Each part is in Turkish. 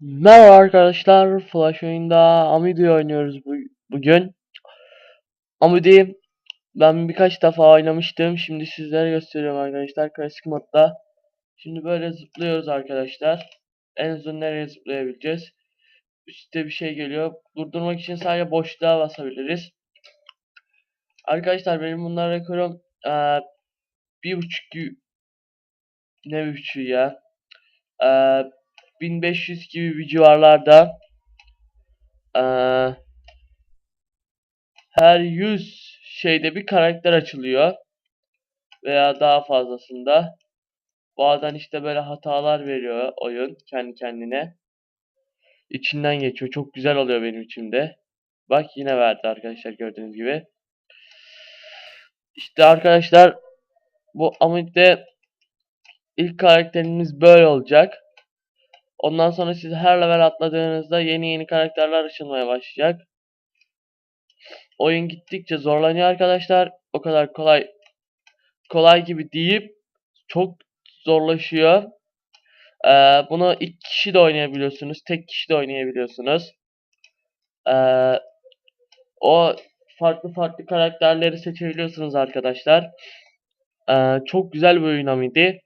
Merhaba arkadaşlar, Flash oyunda Amidi oynuyoruz bu, bugün. Amidi ben birkaç defa oynamıştım. Şimdi sizlere gösteriyorum arkadaşlar klasik modda. Şimdi böyle zıplıyoruz arkadaşlar. En uzun nereye zıplayabileceğiz? Üstte bir şey geliyor. Durdurmak için sadece boşluğa basabiliriz. Arkadaşlar benim bunlar rekorum eee, bir buçuk ne buçuğu ya? Eee 1500 gibi bir civarlarda. Eee her 100 şeyde bir karakter açılıyor. Veya daha fazlasında. Bazen işte böyle hatalar veriyor oyun kendi kendine. İçinden geçiyor. Çok güzel oluyor benim içimde. Bak yine verdi arkadaşlar gördüğünüz gibi. İşte arkadaşlar bu Amit'te ilk karakterimiz böyle olacak. Ondan sonra siz her level atladığınızda yeni yeni karakterler açılmaya başlayacak. Oyun gittikçe zorlanıyor arkadaşlar. O kadar kolay kolay gibi deyip çok zorlaşıyor. Ee, bunu iki kişi de oynayabiliyorsunuz. Tek kişi de oynayabiliyorsunuz. Ee, o farklı farklı karakterleri seçebiliyorsunuz arkadaşlar. Ee, çok güzel bir oyun amidi.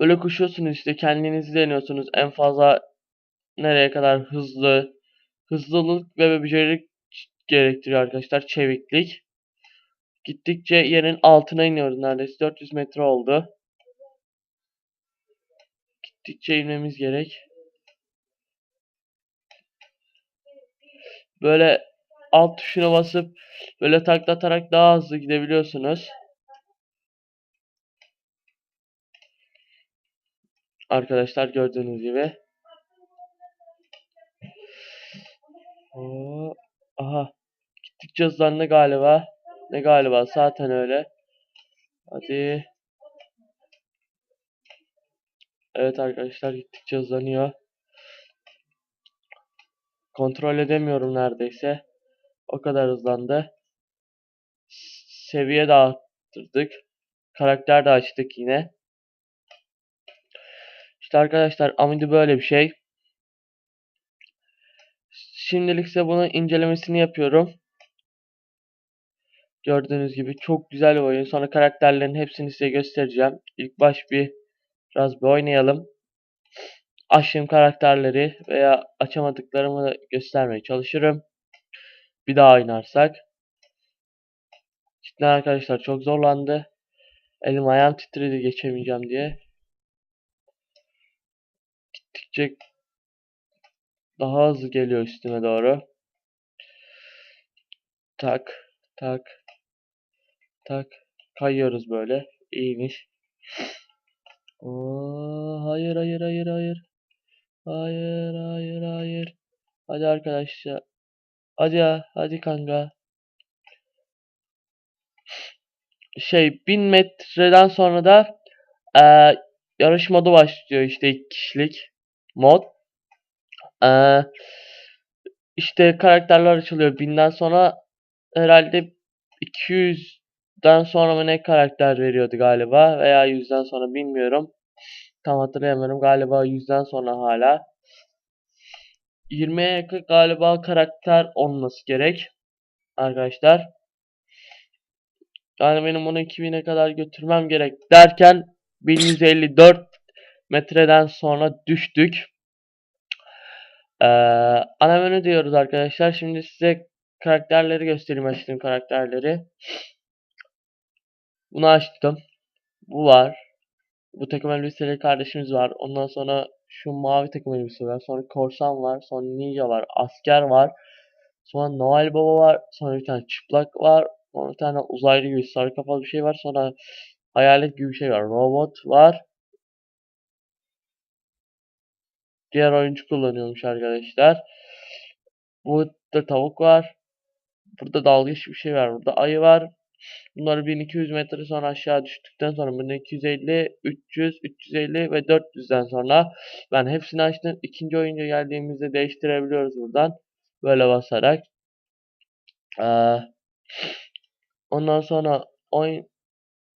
Böyle koşuyorsunuz işte kendinizi deniyorsunuz. En fazla nereye kadar hızlı, hızlılık ve becerilik gerektiriyor arkadaşlar. Çeviklik. Gittikçe yerin altına iniyoruz neredeyse. 400 metre oldu. Gittikçe inmemiz gerek. Böyle alt tuşuna basıp böyle taklatarak daha hızlı gidebiliyorsunuz. Arkadaşlar gördüğünüz gibi. Oo, aha. Gittikçe hızlandı galiba. Ne galiba zaten öyle. Hadi. Evet arkadaşlar gittikçe hızlanıyor. Kontrol edemiyorum neredeyse. O kadar hızlandı. Seviye de. Karakter de açtık yine. İşte arkadaşlar Amidi böyle bir şey. Şimdilik size bunun incelemesini yapıyorum. Gördüğünüz gibi çok güzel bir oyun. Sonra karakterlerin hepsini size göstereceğim. İlk baş bir biraz bir oynayalım. Açtığım karakterleri veya açamadıklarımı da göstermeye çalışırım. Bir daha oynarsak. Cidden arkadaşlar çok zorlandı. Elim ayağım titredi geçemeyeceğim diye. Gittikçe daha hızlı geliyor üstüme doğru. Tak tak tak kayıyoruz böyle. İyiymiş. Oo, hayır hayır hayır hayır. Hayır hayır hayır. Hadi arkadaşlar. Hadi ya hadi kanka. Şey 1000 metreden sonra da eee yarış başlıyor işte iki kişilik mod. Eee işte karakterler açılıyor 1000'den sonra herhalde 200'den sonra mı ne karakter veriyordu galiba veya 100'den sonra bilmiyorum. Tam hatırlayamıyorum. Galiba 100'den sonra hala. 20'ye yakın galiba karakter olması gerek. Arkadaşlar. Yani benim bunu 2000'e kadar götürmem gerek derken 1154 metreden sonra düştük. Ee, ana menü diyoruz arkadaşlar. Şimdi size karakterleri göstereyim açtığım karakterleri. Bunu açtım. Bu var. Bu takım elbiseli kardeşimiz var. Ondan sonra şu mavi takım elbise var. Sonra korsan var. Sonra ninja var. Asker var. Sonra Noel Baba var. Sonra bir tane çıplak var. Sonra bir tane uzaylı gibi sarı kafalı bir şey var. Sonra hayalet gibi bir şey var. Robot var. Diğer oyuncu kullanıyormuş arkadaşlar. Burada tavuk var. Burada dalgıç bir şey var. Burada ayı var. Bunları 1200 metre sonra aşağı düştükten sonra 1250, 300, 350 ve 400'den sonra ben hepsini açtım. İkinci oyunca geldiğimizde değiştirebiliyoruz buradan. Böyle basarak. Ee, ondan sonra oyun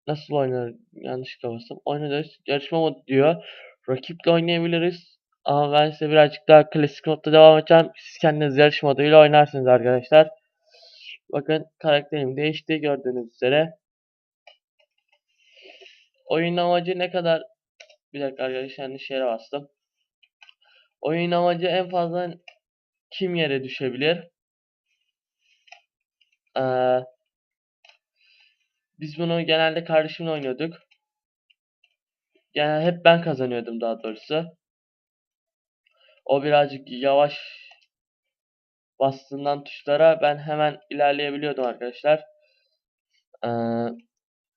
nasıl oynar yanlışlıkla bastım. Oynarız. Yarışma modu diyor. Rakiple oynayabiliriz. Ama ben size birazcık daha klasik modda devam edeceğim. Siz kendiniz yarış moduyla oynarsınız arkadaşlar. Bakın karakterim değişti gördüğünüz üzere. Oyun amacı ne kadar... Bir dakika arkadaşlar yanlış yere bastım. Oyun amacı en fazla kim yere düşebilir? Ee, biz bunu genelde kardeşimle oynuyorduk. Yani hep ben kazanıyordum daha doğrusu. O birazcık yavaş bastığından tuşlara ben hemen ilerleyebiliyordum arkadaşlar. Ee,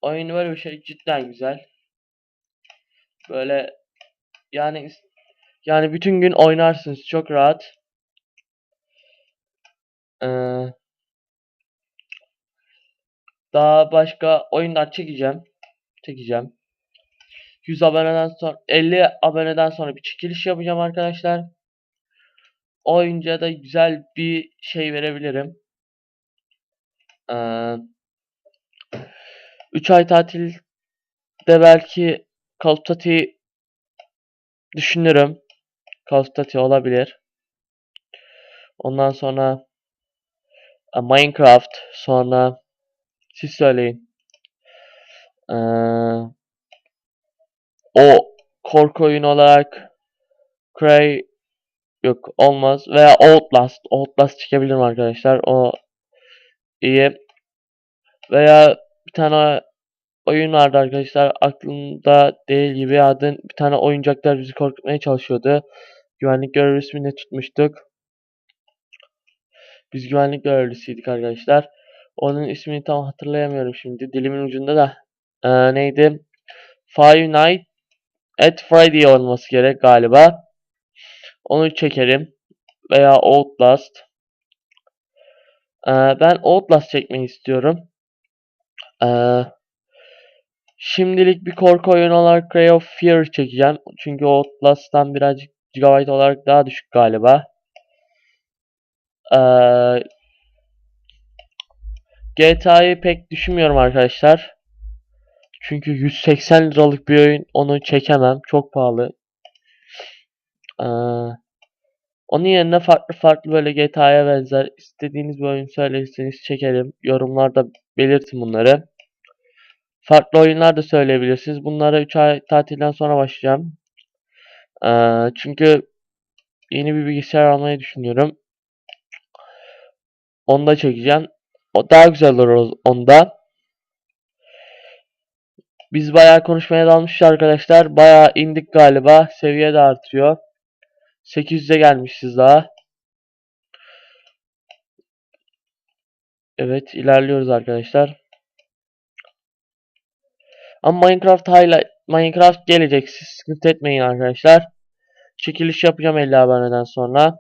oyun böyle bir şey cidden güzel. Böyle yani yani bütün gün oynarsınız çok rahat. Ee, daha başka oyunlar çekeceğim. Çekeceğim. 100 aboneden sonra 50 aboneden sonra bir çekiliş yapacağım arkadaşlar. O oyuncuya da güzel bir şey verebilirim. Ee, 3 ay tatilde belki Call of Duty düşünürüm. Call of Duty olabilir. Ondan sonra e, Minecraft sonra siz söyleyin. Ee, o korku oyunu olarak Cray yok olmaz. Veya Outlast Outlast çekebilirim arkadaşlar. O iyi. Veya bir tane oyun vardı arkadaşlar. Aklımda değil gibi adın bir tane oyuncaklar bizi korkutmaya çalışıyordu. Güvenlik görevlisi ne tutmuştuk. Biz güvenlik görevlisiydik arkadaşlar. Onun ismini tam hatırlayamıyorum şimdi. Dilimin ucunda da. Ee, neydi? Five Nights at Friday olması gerek galiba. Onu çekerim. Veya Outlast. Ee, ben Outlast çekmeyi istiyorum. Ee, şimdilik bir korku oyunu olarak Cry of Fear çekeceğim. Çünkü Outlast'tan birazcık GB olarak daha düşük galiba. Ee, GTA'yı pek düşünmüyorum arkadaşlar. Çünkü 180 liralık bir oyun onu çekemem. Çok pahalı. Ee, onun yerine farklı farklı böyle GTA'ya benzer istediğiniz bir oyun söylerseniz çekelim. Yorumlarda belirtin bunları. Farklı oyunlar da söyleyebilirsiniz. Bunlara 3 ay tatilden sonra başlayacağım. Ee, çünkü yeni bir bilgisayar almayı düşünüyorum. Onu da çekeceğim. O daha güzel olur onda. Biz bayağı konuşmaya dalmışız arkadaşlar. Bayağı indik galiba. Seviye de artıyor. 800'e gelmişiz daha. Evet ilerliyoruz arkadaşlar. Ama Minecraft hala Minecraft gelecek. Siz sıkıntı etmeyin arkadaşlar. Çekiliş yapacağım 50 aboneden sonra.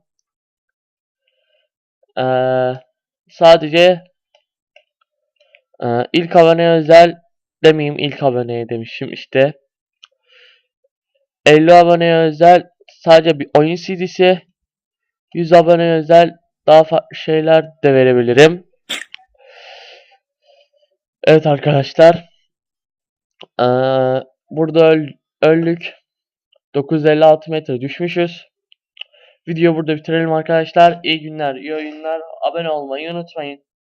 Ee, sadece e, ilk abone özel demeyeyim ilk aboneye demişim işte. 50 aboneye özel sadece bir oyun CD'si 100 abone özel daha farklı şeyler de verebilirim. Evet arkadaşlar. Ee, burada öl öldük. 956 metre düşmüşüz. Video burada bitirelim arkadaşlar. İyi günler, iyi oyunlar. Abone olmayı unutmayın.